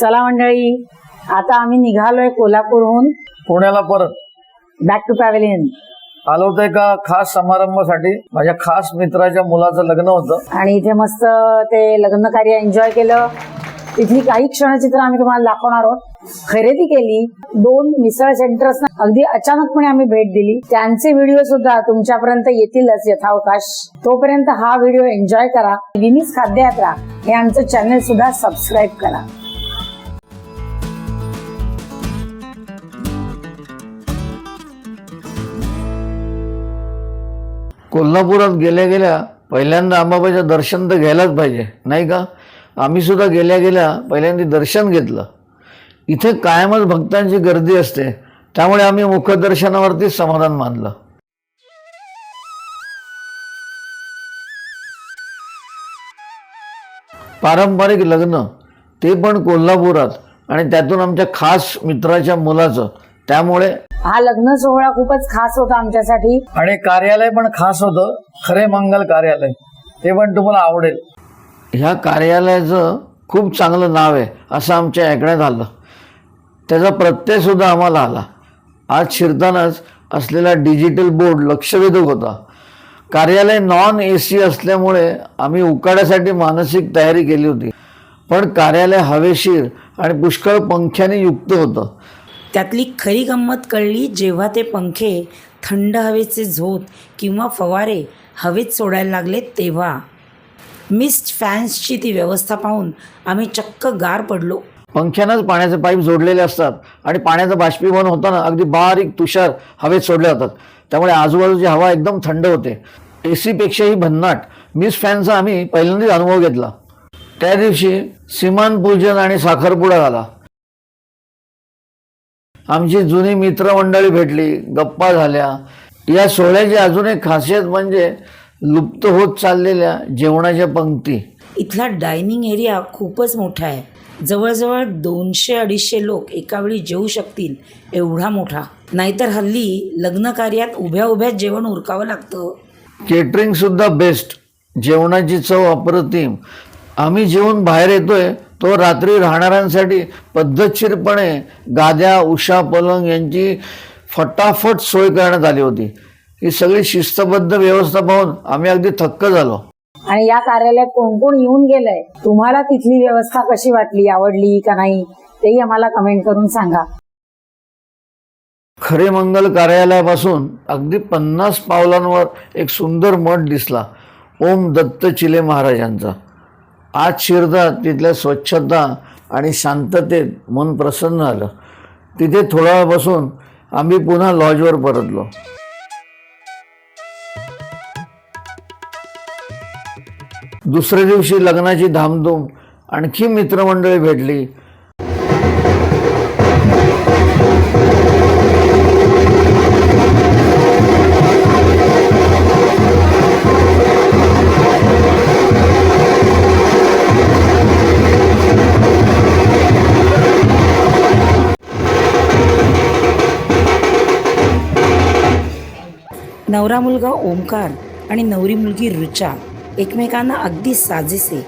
चला मंडळी आता आम्ही निघालोय कोल्हापूरहून. पुण्याला परत. बॅक टू पॅव्हिलियन आलो होतो एका खास समारंभासाठी. माझ्या खास मित्राच्या मुलाचं लग्न होतं. आणि इथे मस्त ते लग्न कार्य एन्जॉय केलं. तिथली काही क्षणचित्र आम्ही तुम्हाला दाखवणार आहोत. खरेदी केली. दोन मिसळ सेंटर्स अगदी अचानकपणे आम्ही भेट दिली. त्यांचे व्हिडिओ सुद्धा तुमच्यापर्यंत येतीलच यथावकाश. तोपर्यंत हा व्हिडिओ एन्जॉय करा. विनीस खाद्ययात्रा हे आमचं चॅनल सुद्धा सबस्क्राईब करा. कोल्हापुरात गेल्या गेल्या पहिल्यांदा अंबाबाईचं दर्शन तर घ्यायलाच पाहिजे नाही का? आम्ही सुद्धा गेल्या गेल्या पहिल्यांदा दर्शन घेतलं. इथे कायमच भक्तांची गर्दी असते त्यामुळे आम्ही मुखदर्शनावरतीच समाधान मानलं. पारंपरिक लग्न ते पण कोल्हापुरात आणि त्यातून आमच्या खास मित्राच्या मुलाचं त्यामुळे हा लग्न सोहळा खूपच खास होता आमच्यासाठी. आणि कार्यालय पण खास होतं. खरे मंगल कार्यालय. ते पण तुम्हाला आवडेल. ह्या कार्यालयाचं खूप चांगलं नाव आहे असं आमच्या ऐकण्यात आलं. त्याचा प्रत्यय सुद्धा आम्हाला आला. आज शिरतानाच असलेला डिजिटल बोर्ड लक्षवेधक होता. कार्यालय नॉन ए सी असल्यामुळे आम्ही उकाड्यासाठी मानसिक तयारी केली होती. पण कार्यालय हवेशीर आणि पुष्कळ पंख्याने युक्त होतं. त्यातली खरी गंमत कळली जेव्हा ते पंखे थंड हवेचे झोत किंवा फवारे हवेत सोडायला लागले तेव्हा. मिस्ट फॅन्सची ती व्यवस्था पाहून आम्ही चक्क गार पडलो. पंख्यानंच पाण्याचे पाईप जोडलेले असतात आणि पाण्याचं बाष्पीभवन होताना अगदी बारीक तुषार हवेत सोडले जातात. त्यामुळे आजूबाजूची हवा एकदम थंड होते. ए सीपेक्षाही भन्नाट. मिस फॅनचा आम्ही पहिल्यांदाच अनुभव घेतला. त्या दिवशी सिमान पूजन आणि साखरपुडा झाला. आमची जुनी मित्रमंडळी भेटली गप्पा झाल्या. या सोहळ्याची अजून एक खासियत म्हणजे लुप्त होत चाललेल्या जेवणाच्या पंक्ती. इथला डायनिंग एरिया खूपच मोठा आहे. जवळजवळ दोनशे अडीचशे लोक एकावेळी जेवू शकतील एवढा मोठा. नाहीतर हल्ली लग्न कार्यात उभ्या उभ्यात जेवण उरकावं लागतं. केटरिंग सुद्धा बेस्ट जेवणाची चव अप्रतिम. आम्ही जेवून बाहेर येतोय तो रात्री राहणाऱ्यांसाठी पद्धतशीरपणे गाद्या उषा पलंग यांची फटाफट सोय करण्यात आली होती. ही सगळी शिस्तबद्ध व्यवस्था पाहून आम्ही अगदी थक्क झालो. आणि या कार्यालयात कोण कोण येऊन गेलंय तुम्हाला तिथली व्यवस्था कशी वाटली आवडली का नाही तेही आम्हाला कमेंट करून सांगा. खरे मंगल कार्यालयापासून अगदी पन्नास पावलांवर एक सुंदर मठ दिसला ओम दत्त चिले महाराजांचा. आज शिरता तिथल्या स्वच्छता आणि शांततेत मन प्रसन्न झालं. तिथे थोडा वेळ बसून आम्ही पुन्हा लॉजवर परतलो. दुसऱ्या दिवशी लग्नाची धामधूम आणखी मित्रमंडळी भेटली. नवरा मुलगा ओंकार आणि नवरी मुलगी रुचा एकमेकांना अगदी साजेसे.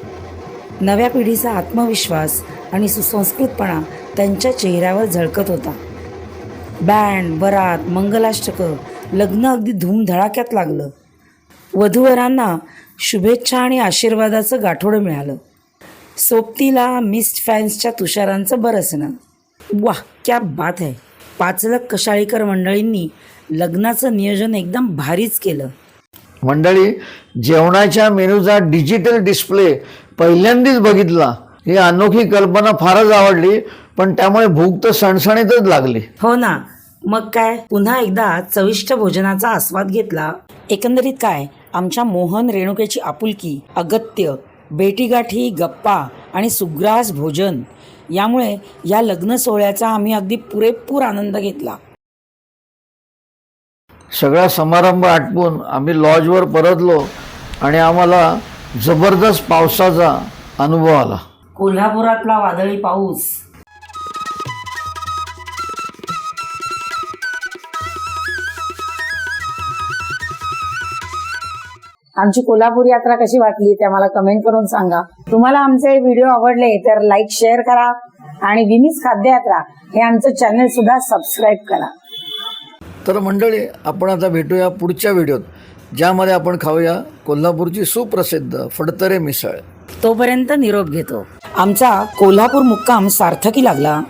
नव्या पिढीचा आत्मविश्वास आणि सुसंस्कृतपणा त्यांच्या चेहऱ्यावर झळकत होता. बँड बरात मंगलाष्टकं लग्न अगदी धूमधडाक्यात लागलं. वधूवरांना शुभेच्छा आणि आशीर्वादाचं गाठोडं मिळालं. सोबतीला मिस्ट फॅन्सच्या तुषारांचं बरसणं. वाह क्या बात आहे. पाचलक कशाळीकर मंडळींनी लग्नाचं नियोजन एकदम भारीच केलं. मंडळी जेवणाच्या मेनूचा डिजिटल डिस्प्ले पहिल्यांदाच बघितला. ही अनोखी कल्पना फारच आवडली पण त्यामुळे भूक तर सणसणीतच लागली. हो ना. मग काय? पुन्हा एकदा चविष्ट भोजनाचा आस्वाद घेतला. एकंदरीत काय? आमच्या मोहन रेणुकेची आपुलकी अगत्य भेटीगाठी गप्पा आणि सुग्रास भोजन. यामुळे या लग्न सोहळ्याचा आम्ही अगदी पुरेपूर आनंद घेतला. सगळा समारंभ आटपून आम्ही लॉजवर परतलो आणि आम्हाला जबरदस्त पावसाचा अनुभव आला. कोल्हापुरातला वादळी पाऊस. आमची कोल्हापूर यात्रा कशी वाटली ते आम्हाला कमेंट करून सांगा. तुम्हाला आमचे व्हिडिओ आवडले तर लाईक शेअर करा आणि विमीज खाद्ययात्रा हे आमचं चॅनल सुद्धा सबस्क्राईब करा. तर मंडळी आपण आता भेटूया पुढच्या व्हिडिओत ज्यामध्ये आपण खाऊया कोल्हापूरची सुप्रसिद्ध फडतरे मिसळ. तोपर्यंत निरोप घेतो. आमचा कोल्हापूर मुक्काम सार्थकी लागला.